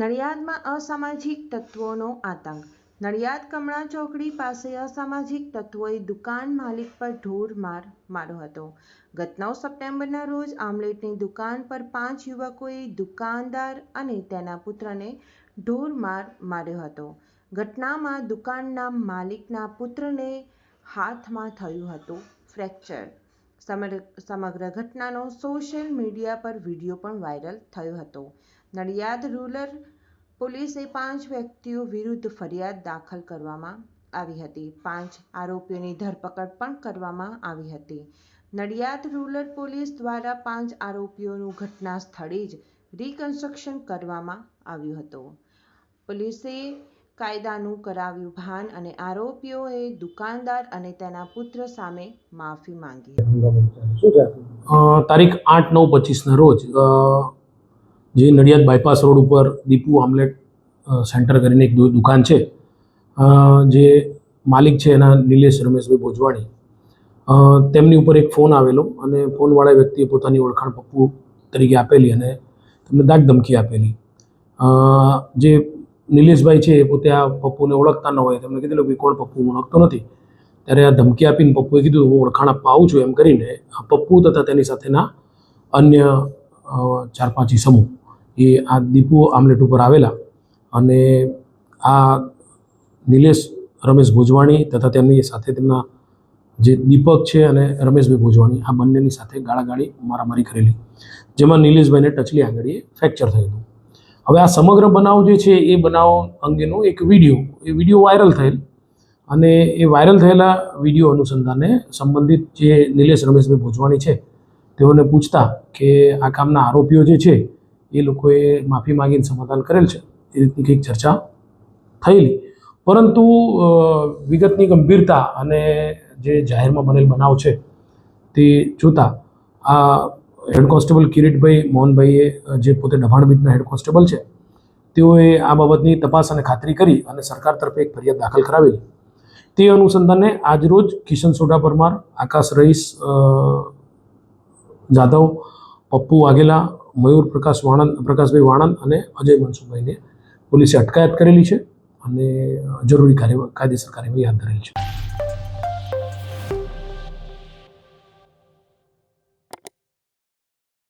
નડિયાદમાં અસામાજિક તત્વોનો આતંક. નડિયાદ કમળા ચોકડી પાસે અસામાજિક તત્વોએ દુકાન માલિક પર ઢોર માર માર્યો હતો. ગત નવ સપ્ટેમ્બરના રોજ આમલેટની દુકાન પર પાંચ યુવકોએ દુકાનદાર અને તેના પુત્રને ઢોર માર માર્યો હતો. ઘટનામાં દુકાનના માલિકના પુત્રને હાથમાં થયું હતું ફ્રેક્ચર. સમગ્ર ઘટનાનો સોશિયલ મીડિયા પર વીડિયો પણ વાયરલ થયો હતો. નડિયાદ રૂરલ પોલીસે પાંચ વ્યક્તિઓ વિરુદ્ધ ફરિયાદ દાખલ કરવામાં આવી હતી. પાંચ આરોપીઓની ધરપકડ પણ કરવામાં આવી હતી. નડિયાદ રૂરલ પોલીસ દ્વારા પાંચ આરોપીઓનું ઘટના સ્થળે જ રિકન્સ્ટ્રક્શન કરવામાં આવ્યું હતું. પોલીસે કાયદાનું કરાવ્યું ભાન અને આરોપીઓએ દુકાનદાર અને તેના પુત્ર સામે માફી માંગી તારીખ આઠ નવ પચીસના રોજ જે નડિયાદ બાયપાસ રોડ ઉપર દીપુ આમલેટ સેન્ટર કરીને એક દુકાન છે. જે માલિક છે એના નિલેશ રમેશભાઈ ભોજવાણી. તેમની ઉપર એક ફોન આવેલો અને ફોનવાળા વ્યક્તિએ પોતાની ઓળખાણ પપ્પુ તરીકે આપેલી અને તેમને દાગ ધમકી આપેલી. જે નિલેશભાઈ છે એ પોતે આ પપ્પુને ઓળખતા ન હોય તેમણે કીધેલું કે કોણ પપ્પુ ઓળખતો નથી. ત્યારે આ ધમકી આપીને પપ્પુએ કીધું, હું ઓળખાણ આપવા આવું છું, એમ કરીને પપ્પુ તથા તેની સાથેના અન્ય ચાર પાંચ સમૂહ એ આ દીપુ આમલેટ ઉપર આવેલા અને આ નિલેશ રમેશ ભોજવાણી તથા તેમની સાથે તેમના જે દીપક છે અને રમેશભાઈ ભોજવાણી, આ બંનેની સાથે ગાળાગાળી મારામારી કરેલી, જેમાં નિલેશભાઈને ટચલી આંગળીએ ફ્રેક્ચર થયેલું. હવે આ સમગ્ર બનાવ જે છે એ બનાવ અંગેનો એક વીડિયો, એ વીડિયો વાયરલ થયેલ અને એ વાયરલ થયેલા વીડિયો અનુસંધાને સંબંધિત જે નિલેશ રમેશભાઈ ભોજવાણી છે તેઓને પૂછતા કે આ કામના આરોપીઓ જે છે એ લોકોએ માફી માંગીને સમાધાન કરેલ છે. એ રીતની કંઈક ચર્ચા થયેલી. પરંતુ વિગતની ગંભીરતા અને જે જાહેરમાં બનેલ બનાવ છે તે જોતાં આ હેડ કોન્સ્ટેબલ કિરીટભાઈ મોહનભાઈએ જે પોતે દબાણ બીટના હેડ કોન્સ્ટેબલ છે, તેઓએ આ બાબતની તપાસ અને ખાતરી કરી અને સરકાર તરફે એક ફરિયાદ દાખલ કરાવેલી. તે અનુસંધાને આજરોજ કિશન સોઢા પરમાર, આકાશ રઈસ જાદવ પપ્પુ વાઘેલા મયુર પ્રકાશ વાણંદ, પ્રકાશભાઈ વાણંદ અને અજય મનસુખભાઈને પોલીસે અટકાયત કરેલી છે અને જરૂરી કાર્ય કાયદેસર કાર્યવાહી હાથ ધરેલી છે.